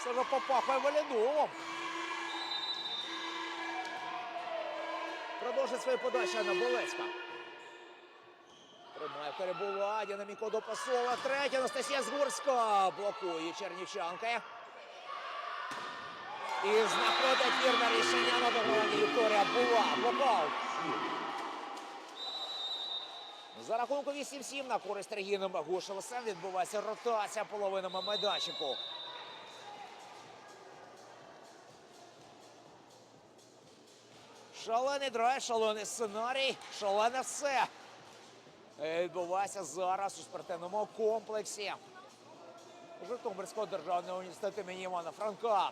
Все же попахує валідолом. Продовжить свою подачу на Болецька. Тримає перебування на Міко до Пасова. Третя Анастасія Згурська. Блокує Чернівчанка. І знаходить вірне рішення на догоні Вікторія Була. Блокаут. За рахунку 8-7 на користь Регіни Магушевсен відбувається ротація половинами майданчику. Шалений драйв, шалений сценарій, шалене все. Е, Відбувається зараз у спортивному комплексі Житомирського державного університету імені Івана Франка.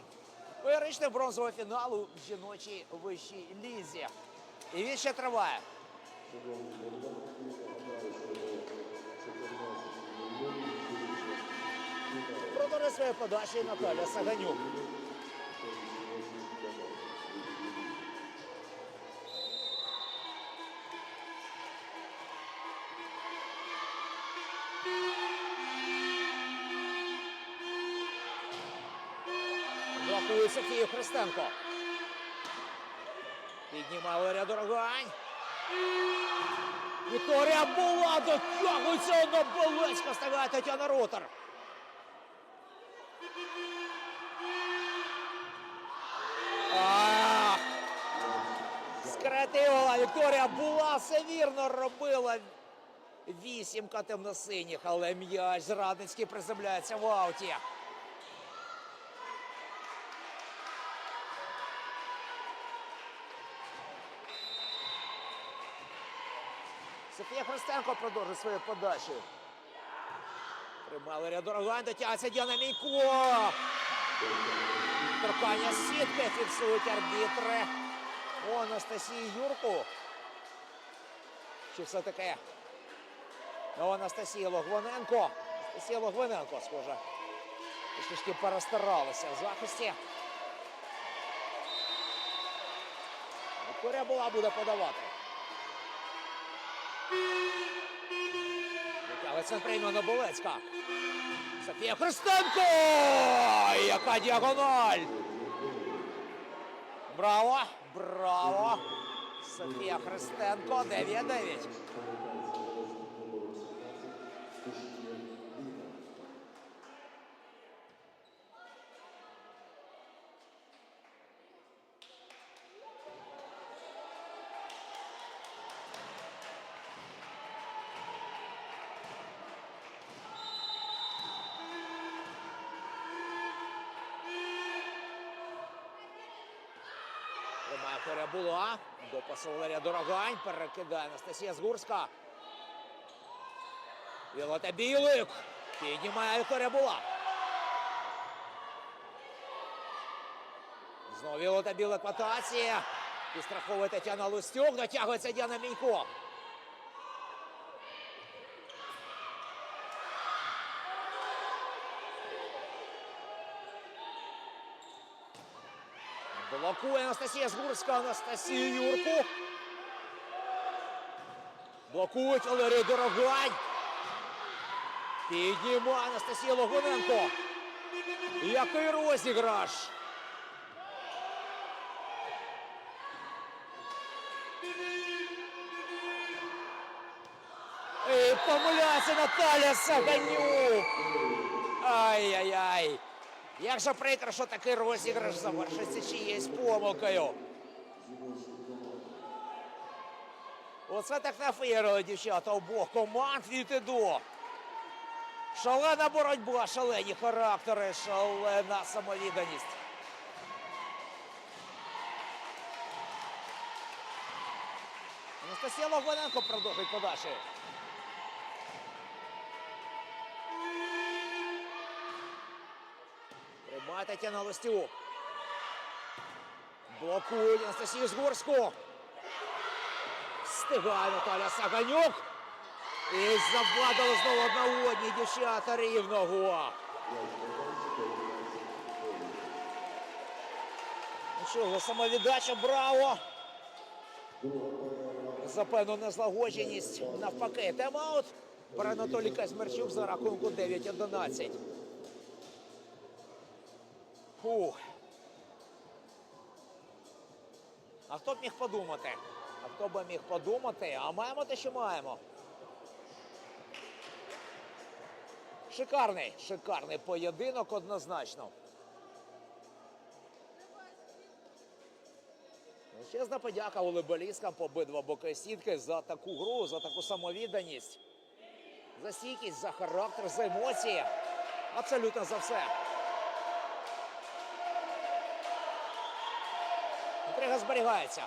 Феєричний бронзовий фінал у жіночій вищій лізі. І він ще триває. Продовжує свою подачу і Наталя Саганюк. Блокує Софію Христенко. Піднімає Валерія Дорогань. Вікторія була дотягується до Болецька. Вставляє Тетяна Ротар. Ах! Вікторія була, все вірно робила. Вісімка темно-синіх, але м'яч зрадницький приземляється в ауті. Софія Христенко продовжує свою подачу. Тримали рядорогань, дотягується Діана Мійко. Торкання сітки фіксують арбітри. У Анастасії Юрку. Чи все-таки у Анастасії Логвиненко. Анастасія Логвиненко, схоже. Трішки перестаралися в захисті. Вікторія була буде подавати. Витягується приймана Болецька. Софія Христенко! Яка діагональ! Браво! Браво! Софія Христенко 9-9. Тримає була. До Валерія Дорогань. Перекидає Анастасія Згурська. Вілота Білик. Піднімає Була. Знову Вілота Білик в атаці. Підстраховує Тетяна Лустюк. Дотягується Діана Мінько. Блокує Анастасія Згурська, Анастасію Юрку. Блокують Валерій Дорогань. Піднімає Анастасія Логуненко. Який розіграш. І помиляється Наталя Саганюк. Ай-яй-яй. Як же прикро, що такий розіграш завершиться чиєюсь помилкою. Оце так нафеєрили дівчата обох команд від до. Шалена боротьба, шалені характери, шалена самовідданість. Анастасія Логвиненко продовжує подачі. Тримає Тетяна Листюк. Блокують Анастасію Згорську. Стигає Наталя Саганюк. І завадили знову одна дівчата рівного. Нічого, самовіддача, браво! За певну незлагодженість навпаки. Бере Анатолій Казмерчук за рахунку 9-11. Фух. А хто б міг подумати? А хто б міг подумати? А маємо те, що маємо. Шикарний, шикарний поєдинок однозначно. Величезна подяка волейболісткам по обидва боки сітки за таку гру, за таку самовідданість, за стійкість, за характер, за емоції. Абсолютно за все. Інтрига зберігається.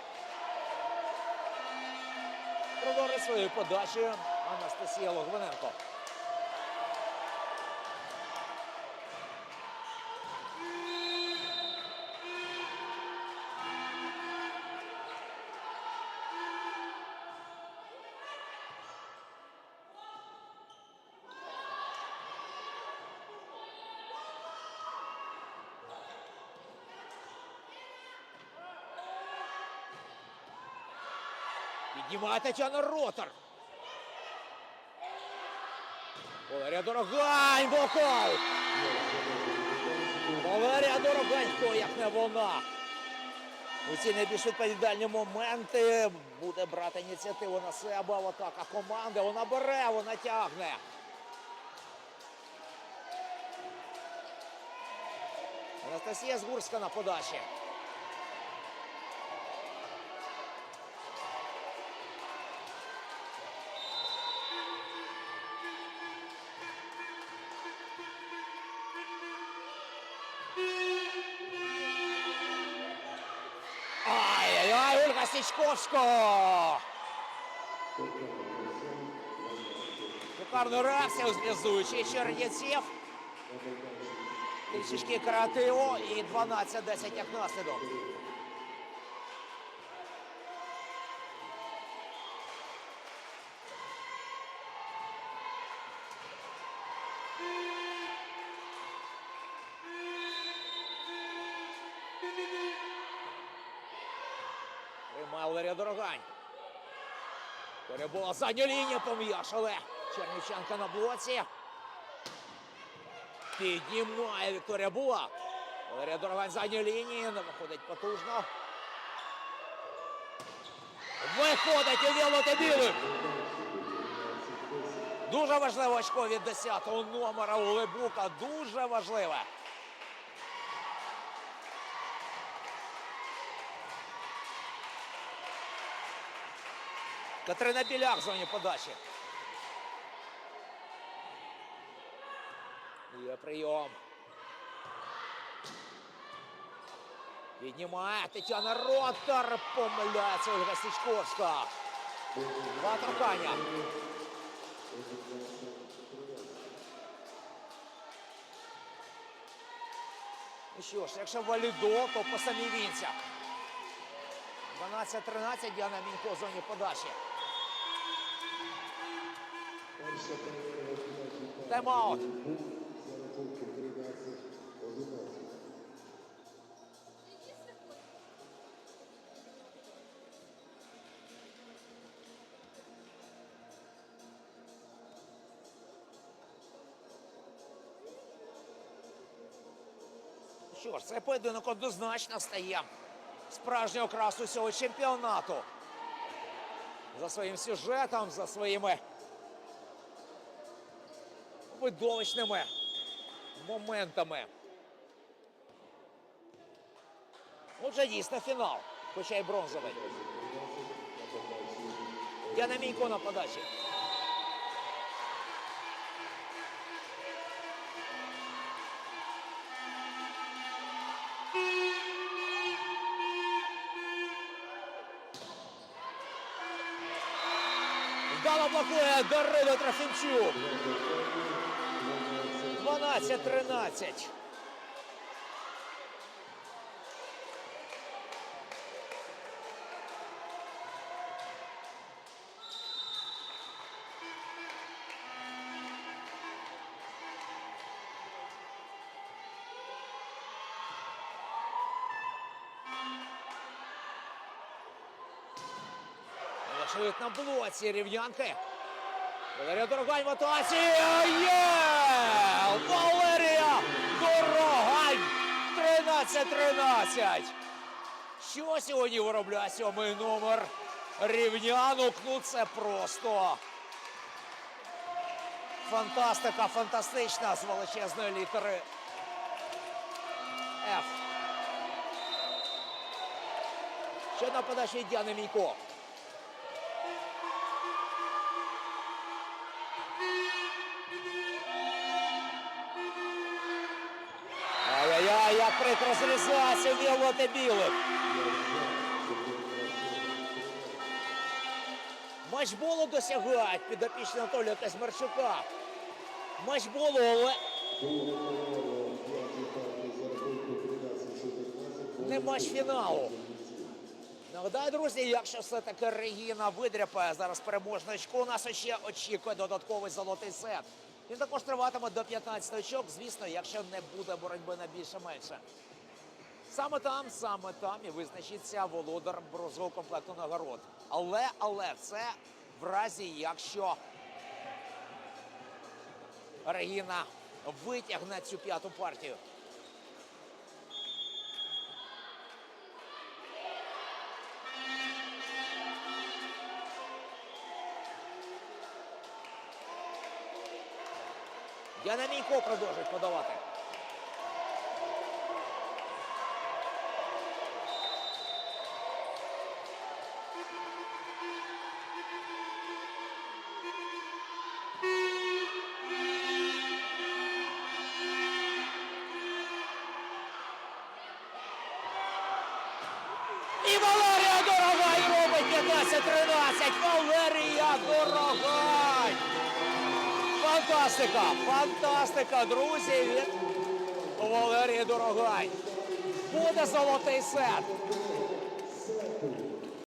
Продовжує своєю подачею Анастасія Логвиненко. Піднімає Тетяна Ротор. Валерія Дорогань, блокаут. Валерія Дорогань, хто як не вона. У ці найбільш відповідальні моменти буде брати ініціативу на себе в атаках команди. Вона бере, вона тягне. Анастасія Згурська на подачі. Ай-яй-яй, Ольга Шикарна реакція у зв'язуючий Чернєців. Трішечки креативу і 12-10 як наслідок. Валерія Дорогань. Перебула задня лінія пом'яшали. Чернівченка на блоці. Піднімає Вікторія Була. Валерія Дорогань задня лінії. Не виходить потужно. Виходить у Вілоти Білик. Дуже важливе очко від 10-го номера у Лебука. Дуже важливе. Катерина Біляк в зоні подачі. Є прийом. Піднімає Тетяна Ротар. Помиляється Ольга Січковська. Два торкання. Ну що ж, якщо валідо, то по самій вінця. 12-13 Діана Мінько в зоні подачі. Тайм-аут. Що ж, цей поєдинок однозначно стає справжнього красу цього чемпіонату. За своїм сюжетом, за своїми видовищними моментами. Отже, дійсно фінал, хоча й бронзовий. Діана Мінько на подачі. Вдало блокує Дарина Трофімчук. 12-13. Лишують на блоці рівнянки. Валерія Дорогань в атаці. Є! Валерія Дорогань! 15-13. Що сьогодні виробляє сьомий номер рівнянок? Ну це просто фантастика, фантастична з величезної літери F. Ще на подачі Діани Мійко. Як прикро зрізається вілоти білих. Матчболу досягають підопічні Анатолія Казмарчука. Матчболу, але не матч фіналу. Нагадаю, друзі, якщо все-таки Регіна видряпає зараз переможне очко, нас ще очікує додатковий золотий сет. Він також триватиме до 15 очок, звісно, якщо не буде боротьби на більше-менше. Саме там, саме там і визначиться володар бронзового комплекту нагород. Але, але це в разі, якщо Регіна витягне цю п'яту партію. Яна Мійко продовжують подавати. І Валерія Дорогань робить 15-13. Валерія Дорогань. Фантастика! Фантастика, друзі! Від Валерії Дорогань. Буде золотий сет.